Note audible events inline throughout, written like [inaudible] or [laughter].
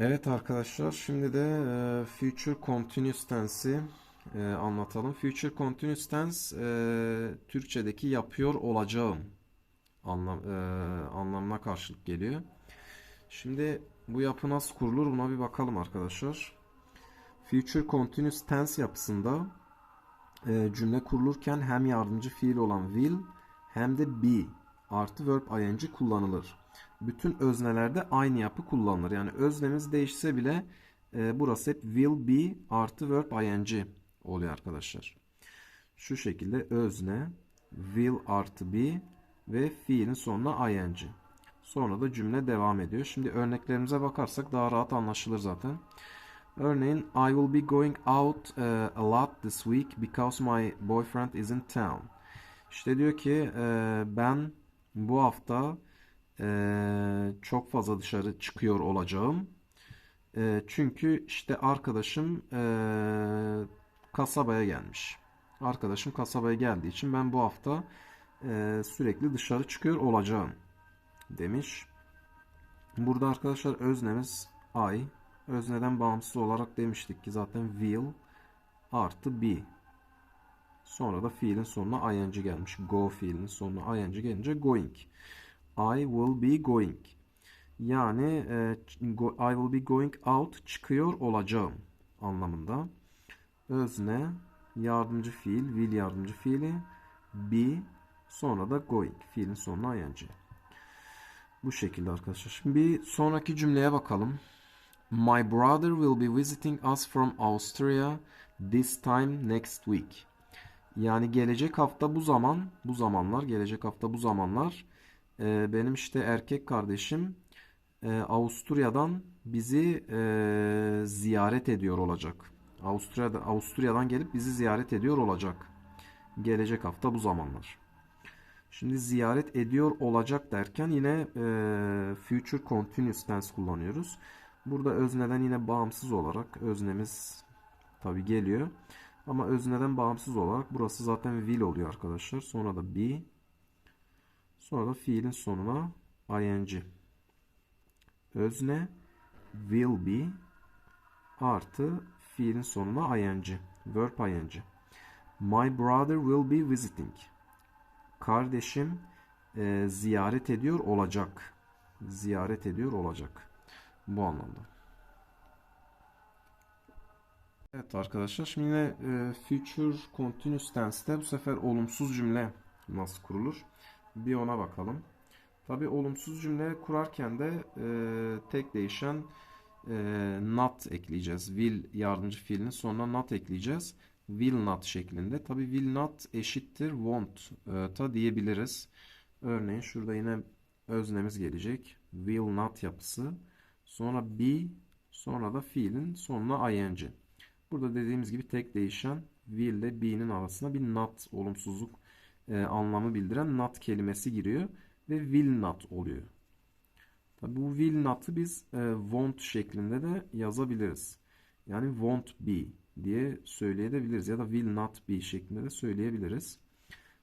Evet arkadaşlar şimdi de Future Continuous Tense'i anlatalım. Future Continuous Tense Türkçedeki yapıyor olacağım anlam, anlamına karşılık geliyor. Şimdi bu yapı nasıl kurulur buna bir bakalım arkadaşlar. Future Continuous Tense yapısında cümle kurulurken hem yardımcı fiil olan will hem de be artı verb ing kullanılır. Bütün öznelerde aynı yapı kullanılır. Yani öznemiz değişse bile e, burası hep will be artı verb ing oluyor arkadaşlar. Şu şekilde özne will artı be ve fiilin sonuna ing. Sonra da cümle devam ediyor. Şimdi örneklerimize bakarsak daha rahat anlaşılır zaten. Örneğin I will be going out uh, a lot this week because my boyfriend is in town. İşte diyor ki e, ben bu hafta e, çok fazla dışarı çıkıyor olacağım. E, çünkü işte arkadaşım e, kasabaya gelmiş. Arkadaşım kasabaya geldiği için ben bu hafta e, sürekli dışarı çıkıyor olacağım demiş. Burada arkadaşlar öznemiz I. Özneden bağımsız olarak demiştik ki zaten will artı be. Sonra da fiilin sonuna ing gelmiş. Go fiilinin sonuna ing gelince going. I will be going. Yani e, go- I will be going out çıkıyor olacağım anlamında. Özne yardımcı fiil, will yardımcı fiili, be sonra da going fiilin sonuna ing. Bu şekilde arkadaşlar. Şimdi bir sonraki cümleye bakalım. My brother will be visiting us from Austria this time next week. Yani gelecek hafta bu zaman, bu zamanlar, gelecek hafta bu zamanlar e, benim işte erkek kardeşim e, Avusturya'dan bizi e, ziyaret ediyor olacak. Avusturya'da Avusturya'dan gelip bizi ziyaret ediyor olacak. Gelecek hafta bu zamanlar. Şimdi ziyaret ediyor olacak derken yine e, future continuous tense kullanıyoruz. Burada özneden yine bağımsız olarak öznemiz tabi geliyor. Ama özneden bağımsız olarak burası zaten will oluyor arkadaşlar. Sonra da be. Sonra da fiilin sonuna ing. Özne will be artı fiilin sonuna ing. Verb ing. My brother will be visiting. Kardeşim e, ziyaret ediyor olacak. Ziyaret ediyor olacak. Bu anlamda. Evet arkadaşlar şimdi yine e, future continuous tense'te bu sefer olumsuz cümle nasıl kurulur? Bir ona bakalım. Tabi olumsuz cümle kurarken de e, tek değişen e, not ekleyeceğiz. Will yardımcı fiilinin sonuna not ekleyeceğiz. Will not şeklinde. Tabi will not eşittir won't e, da diyebiliriz. Örneğin şurada yine öznemiz gelecek. Will not yapısı. Sonra be sonra da fiilin sonuna ing. Burada dediğimiz gibi tek değişen will ile be'nin arasına bir not olumsuzluk e, anlamı bildiren not kelimesi giriyor ve will not oluyor. Tabi bu will not'ı biz e, won't şeklinde de yazabiliriz. Yani won't be diye söyleyebiliriz ya da will not be şeklinde de söyleyebiliriz.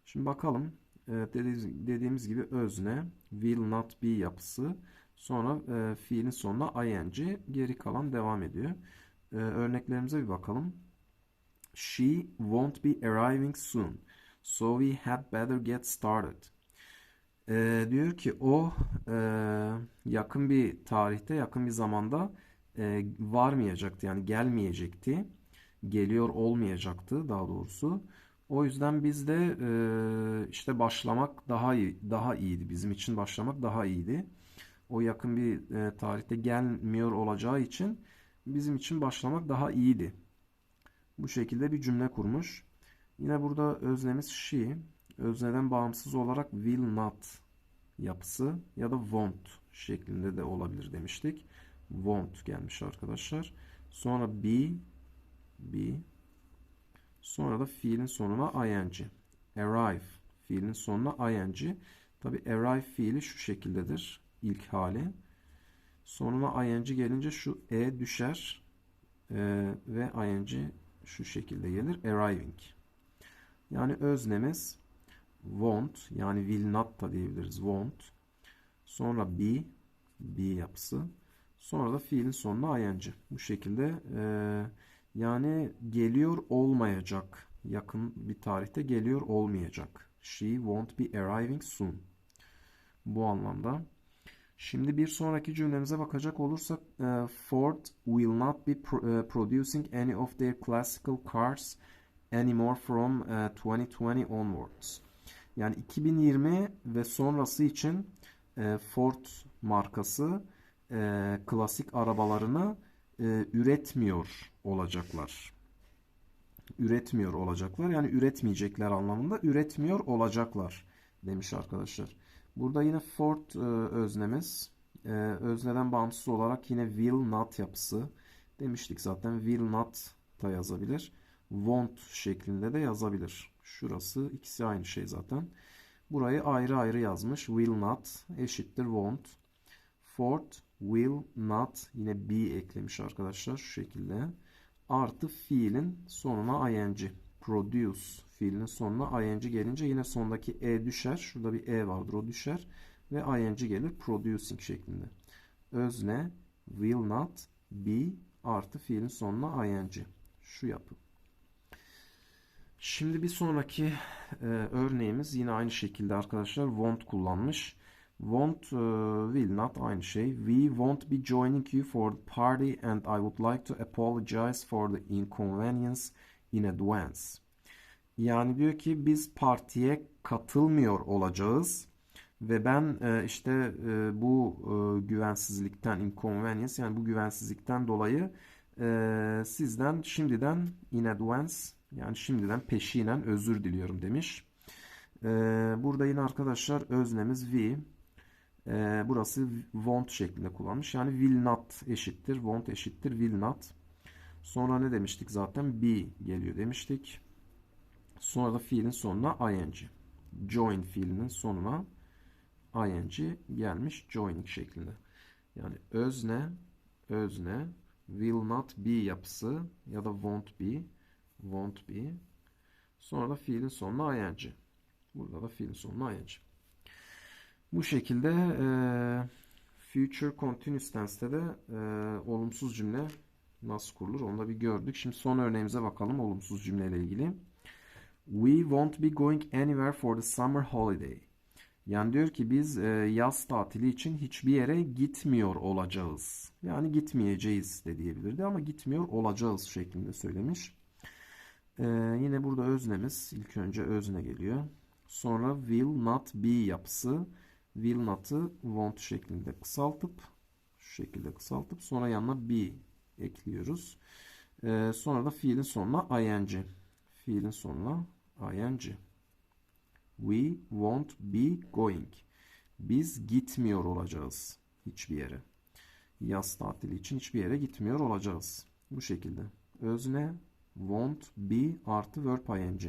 Şimdi bakalım e, dediğimiz, dediğimiz gibi özne will not be yapısı sonra e, fiilin sonuna ing geri kalan devam ediyor. E, örneklerimize bir bakalım. She won't be arriving soon. So we had better get started. E, diyor ki o e, yakın bir tarihte, yakın bir zamanda e, varmayacaktı. Yani gelmeyecekti. Geliyor olmayacaktı daha doğrusu. O yüzden biz de e, işte başlamak daha iyi, daha iyiydi. Bizim için başlamak daha iyiydi. O yakın bir e, tarihte gelmiyor olacağı için bizim için başlamak daha iyiydi. Bu şekilde bir cümle kurmuş. Yine burada öznemiz she. Özneden bağımsız olarak will not yapısı ya da won't şeklinde de olabilir demiştik. Won't gelmiş arkadaşlar. Sonra be be sonra da fiilin sonuna ing. Arrive fiilin sonuna ing. Tabi arrive fiili şu şekildedir. ilk hali. Sonuna ing gelince şu e düşer ee, ve ing şu şekilde gelir. Arriving. Yani öznemiz won't yani will not da diyebiliriz. Won't. Sonra be, be yapısı. Sonra da fiilin sonuna ing. Bu şekilde e, yani geliyor olmayacak. Yakın bir tarihte geliyor olmayacak. She won't be arriving soon. Bu anlamda. Şimdi bir sonraki cümlemize bakacak olursak e, Ford will not be e, producing any of their classical cars anymore from e, 2020 onwards. Yani 2020 ve sonrası için e, Ford markası e, klasik arabalarını e, üretmiyor olacaklar. Üretmiyor olacaklar. Yani üretmeyecekler anlamında üretmiyor olacaklar demiş arkadaşlar. Burada yine Ford e, öznemiz. E, özneden bağımsız olarak yine will not yapısı demiştik zaten. Will not da yazabilir. Won't şeklinde de yazabilir. Şurası ikisi aynı şey zaten. Burayı ayrı ayrı yazmış. Will not eşittir won't. Ford will not yine be eklemiş arkadaşlar şu şekilde. Artı fiilin sonuna ing. Produce fiilinin sonuna ing gelince yine sondaki e düşer. Şurada bir e vardır o düşer. Ve ing gelir producing şeklinde. Özne will not be artı fiilin sonuna ing. Şu yapı. Şimdi bir sonraki e, örneğimiz yine aynı şekilde arkadaşlar won't kullanmış. Won't, e, will not aynı şey. We won't be joining you for the party and I would like to apologize for the inconvenience in advance. Yani diyor ki biz partiye katılmıyor olacağız ve ben e, işte e, bu e, güvensizlikten inconvenience yani bu güvensizlikten dolayı sizden şimdiden in advance yani şimdiden peşinen özür diliyorum demiş. Burada yine arkadaşlar öznemiz we. Burası won't şeklinde kullanmış. Yani will not eşittir. Won't eşittir will not. Sonra ne demiştik zaten? Be geliyor demiştik. Sonra da fiilin sonuna ing. Join fiilinin sonuna ing gelmiş joining şeklinde. Yani özne, özne, will not be yapısı ya da won't be, won't be. Sonra da fiilin sonuna ing. Burada da fiilin sonuna ing. Bu şekilde e, future continuous tense'te de e, olumsuz cümle nasıl kurulur onu da bir gördük. Şimdi son örneğimize bakalım olumsuz cümleyle ilgili. We won't be going anywhere for the summer holiday. Yani diyor ki biz e, yaz tatili için hiçbir yere gitmiyor olacağız. Yani gitmeyeceğiz de diyebilirdi ama gitmiyor olacağız şeklinde söylemiş. E, yine burada öznemiz ilk önce özne geliyor. Sonra will not be yapısı will not'ı won't şeklinde kısaltıp şu şekilde kısaltıp sonra yanına be ekliyoruz. E, sonra da fiilin sonuna ing. Fiilin sonuna ing. We won't be going. Biz gitmiyor olacağız hiçbir yere. Yaz tatili için hiçbir yere gitmiyor olacağız. Bu şekilde. Özne won't be artı verb ing.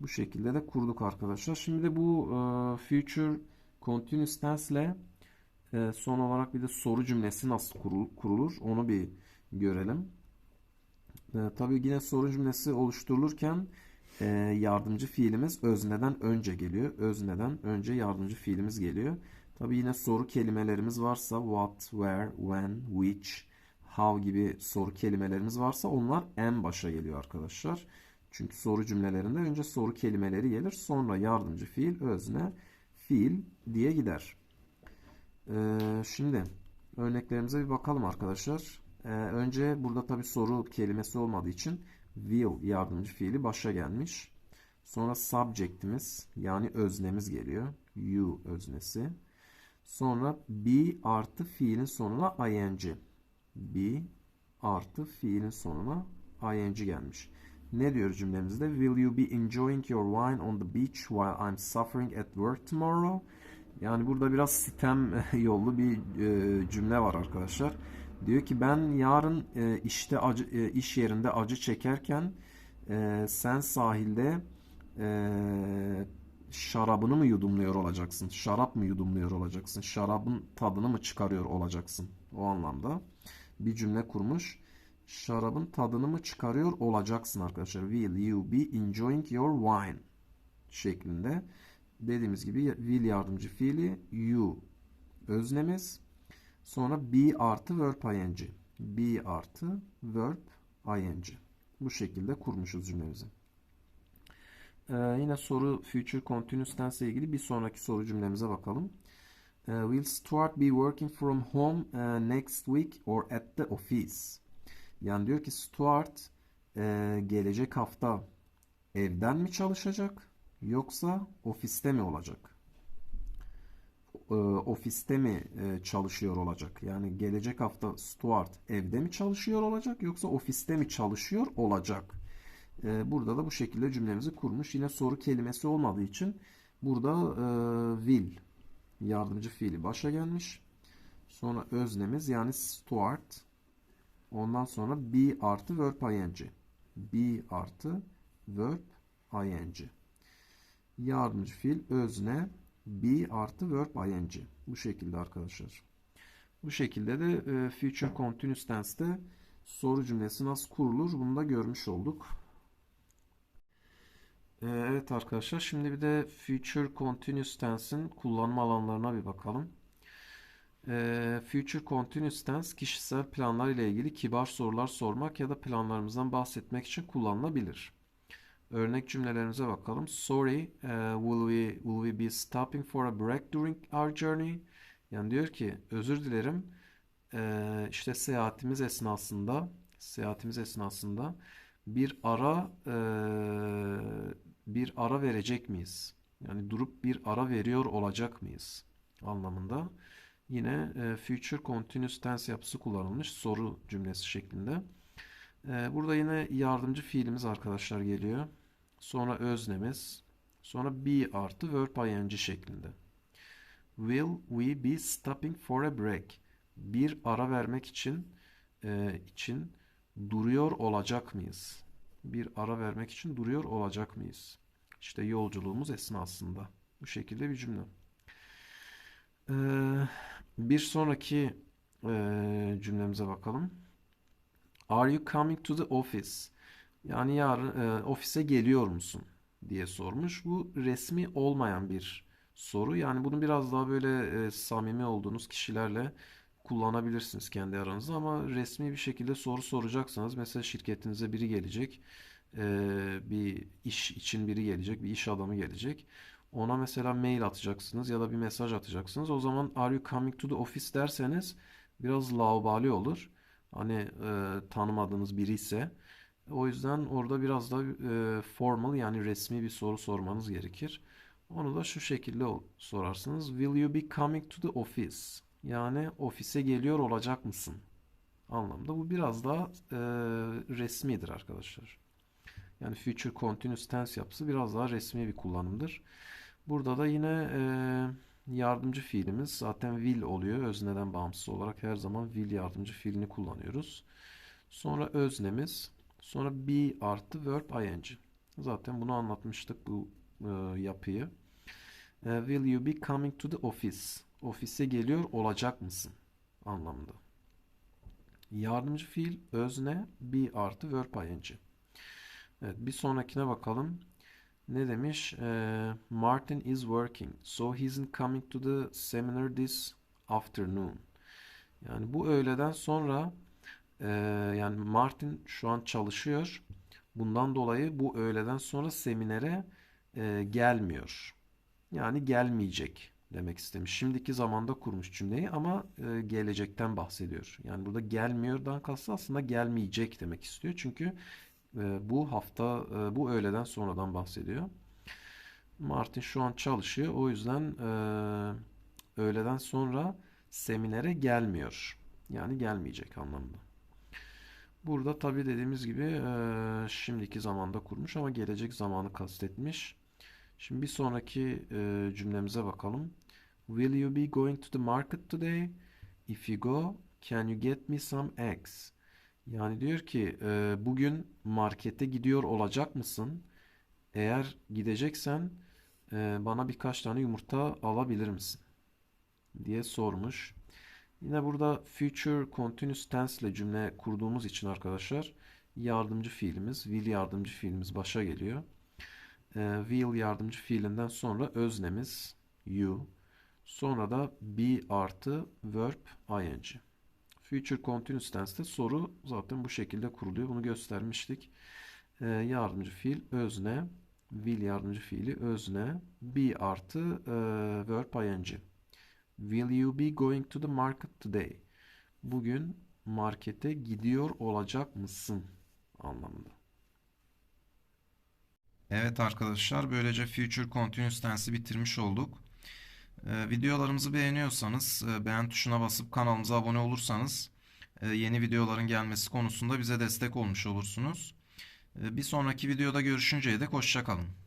Bu şekilde de kurduk arkadaşlar. Şimdi de bu e, future continuous tense ile e, son olarak bir de soru cümlesi nasıl kurul, kurulur onu bir görelim. E, tabii yine soru cümlesi oluşturulurken e, yardımcı fiilimiz özneden önce geliyor. Özneden önce yardımcı fiilimiz geliyor. Tabii yine soru kelimelerimiz varsa what, where, when, which, how gibi soru kelimelerimiz varsa onlar en başa geliyor arkadaşlar. Çünkü soru cümlelerinde önce soru kelimeleri gelir. Sonra yardımcı fiil, özne, fiil diye gider. Ee, şimdi örneklerimize bir bakalım arkadaşlar. Ee, önce burada tabi soru kelimesi olmadığı için will yardımcı fiili başa gelmiş. Sonra subject'imiz yani öznemiz geliyor. You öznesi. Sonra be artı fiilin sonuna ing. Be artı fiilin sonuna ing gelmiş. Ne diyor cümlemizde? Will you be enjoying your wine on the beach while I'm suffering at work tomorrow? Yani burada biraz sitem [laughs] yollu bir e, cümle var arkadaşlar. Diyor ki ben yarın e, işte acı, e, iş yerinde acı çekerken e, sen sahilde e, şarabını mı yudumluyor olacaksın? Şarap mı yudumluyor olacaksın? Şarabın tadını mı çıkarıyor olacaksın? O anlamda bir cümle kurmuş. Şarabın tadını mı çıkarıyor olacaksın arkadaşlar? Will you be enjoying your wine? şeklinde. Dediğimiz gibi will yardımcı fiili you öznemiz. Sonra be artı verb ing. Be artı verb ing. Bu şekilde kurmuşuz cümlemizi. Ee, yine soru future continuous tense ile ilgili bir sonraki soru cümlemize bakalım. Ee, will Stuart be working from home uh, next week or at the office? Yani diyor ki Stuart e, gelecek hafta evden mi çalışacak yoksa ofiste mi olacak? E, ofiste mi e, çalışıyor olacak? Yani gelecek hafta Stuart evde mi çalışıyor olacak yoksa ofiste mi çalışıyor olacak? E, burada da bu şekilde cümlemizi kurmuş. Yine soru kelimesi olmadığı için burada will yardımcı fiili başa gelmiş. Sonra öznemiz yani Stuart. Ondan sonra be artı verb ing. Be artı verb ing. Yardımcı fiil özne be artı verb ing. Bu şekilde arkadaşlar. Bu şekilde de e, future continuous tense'te soru cümlesi nasıl kurulur bunu da görmüş olduk. E, evet arkadaşlar şimdi bir de future continuous tense'in kullanma alanlarına bir bakalım. E, future continuous tense kişisel planlar ile ilgili kibar sorular sormak ya da planlarımızdan bahsetmek için kullanılabilir. Örnek cümlelerimize bakalım. Sorry, uh, will we will we be stopping for a break during our journey? Yani diyor ki özür dilerim. Ee, işte seyahatimiz esnasında seyahatimiz esnasında bir ara e, bir ara verecek miyiz? Yani durup bir ara veriyor olacak mıyız? anlamında. Yine e, future continuous tense yapısı kullanılmış soru cümlesi şeklinde. Burada yine yardımcı fiilimiz arkadaşlar geliyor. Sonra öznemiz. Sonra be artı verb ing şeklinde. Will we be stopping for a break? Bir ara vermek için e, için duruyor olacak mıyız? Bir ara vermek için duruyor olacak mıyız? İşte yolculuğumuz esnasında. Bu şekilde bir cümle. Ee, bir sonraki e, cümlemize bakalım. Are you coming to the office? Yani yarın e, ofise geliyor musun diye sormuş. Bu resmi olmayan bir soru. Yani bunu biraz daha böyle e, samimi olduğunuz kişilerle kullanabilirsiniz kendi aranızda ama resmi bir şekilde soru soracaksanız mesela şirketinize biri gelecek, e, bir iş için biri gelecek, bir iş adamı gelecek. Ona mesela mail atacaksınız ya da bir mesaj atacaksınız. O zaman are you coming to the office derseniz biraz laubali olur. Hani e, tanımadığınız biri ise. O yüzden orada biraz da e, formal yani resmi bir soru sormanız gerekir. Onu da şu şekilde sorarsınız. Will you be coming to the office? Yani ofise geliyor olacak mısın? Anlamda. Bu biraz daha e, resmidir arkadaşlar. Yani future continuous tense yapısı biraz daha resmi bir kullanımdır. Burada da yine e, yardımcı fiilimiz zaten will oluyor. Özneden bağımsız olarak her zaman will yardımcı fiilini kullanıyoruz. Sonra öznemiz. Sonra be artı verb ing. Zaten bunu anlatmıştık bu e, yapıyı. E, will you be coming to the office? Ofise geliyor olacak mısın? Anlamında. Yardımcı fiil özne be artı verb ing. Evet, bir sonrakine bakalım. Ne demiş? E, Martin is working, so he isn't coming to the seminar this afternoon. Yani bu öğleden sonra e, yani Martin şu an çalışıyor. Bundan dolayı bu öğleden sonra seminere e, gelmiyor. Yani gelmeyecek demek istemiş. Şimdiki zamanda kurmuş cümleyi ama e, gelecekten bahsediyor. Yani burada gelmiyordan kastı aslında gelmeyecek demek istiyor. Çünkü e, bu hafta e, bu öğleden sonradan bahsediyor. Martin şu an çalışıyor. O yüzden e, öğleden sonra seminere gelmiyor. Yani gelmeyecek anlamda. Burada tabi dediğimiz gibi e, şimdiki zamanda kurmuş ama gelecek zamanı kastetmiş. Şimdi bir sonraki e, cümlemize bakalım. Will you be going to the market today? If you go, can you get me some eggs? Yani diyor ki e, bugün markete gidiyor olacak mısın? Eğer gideceksen e, bana birkaç tane yumurta alabilir misin? diye sormuş. Yine burada future continuous tense ile cümle kurduğumuz için arkadaşlar yardımcı fiilimiz, will yardımcı fiilimiz başa geliyor. e, will yardımcı fiilinden sonra öznemiz you. Sonra da be artı verb ing. Future continuous tense'te soru zaten bu şekilde kuruluyor. Bunu göstermiştik. E, yardımcı fiil özne, will yardımcı fiili özne, be artı e, verb ing. Will you be going to the market today? Bugün markete gidiyor olacak mısın anlamında. Evet arkadaşlar böylece Future Continuous Tense'i bitirmiş olduk. Ee, videolarımızı beğeniyorsanız e, beğen tuşuna basıp kanalımıza abone olursanız e, yeni videoların gelmesi konusunda bize destek olmuş olursunuz. E, bir sonraki videoda görüşünceye dek hoşça kalın.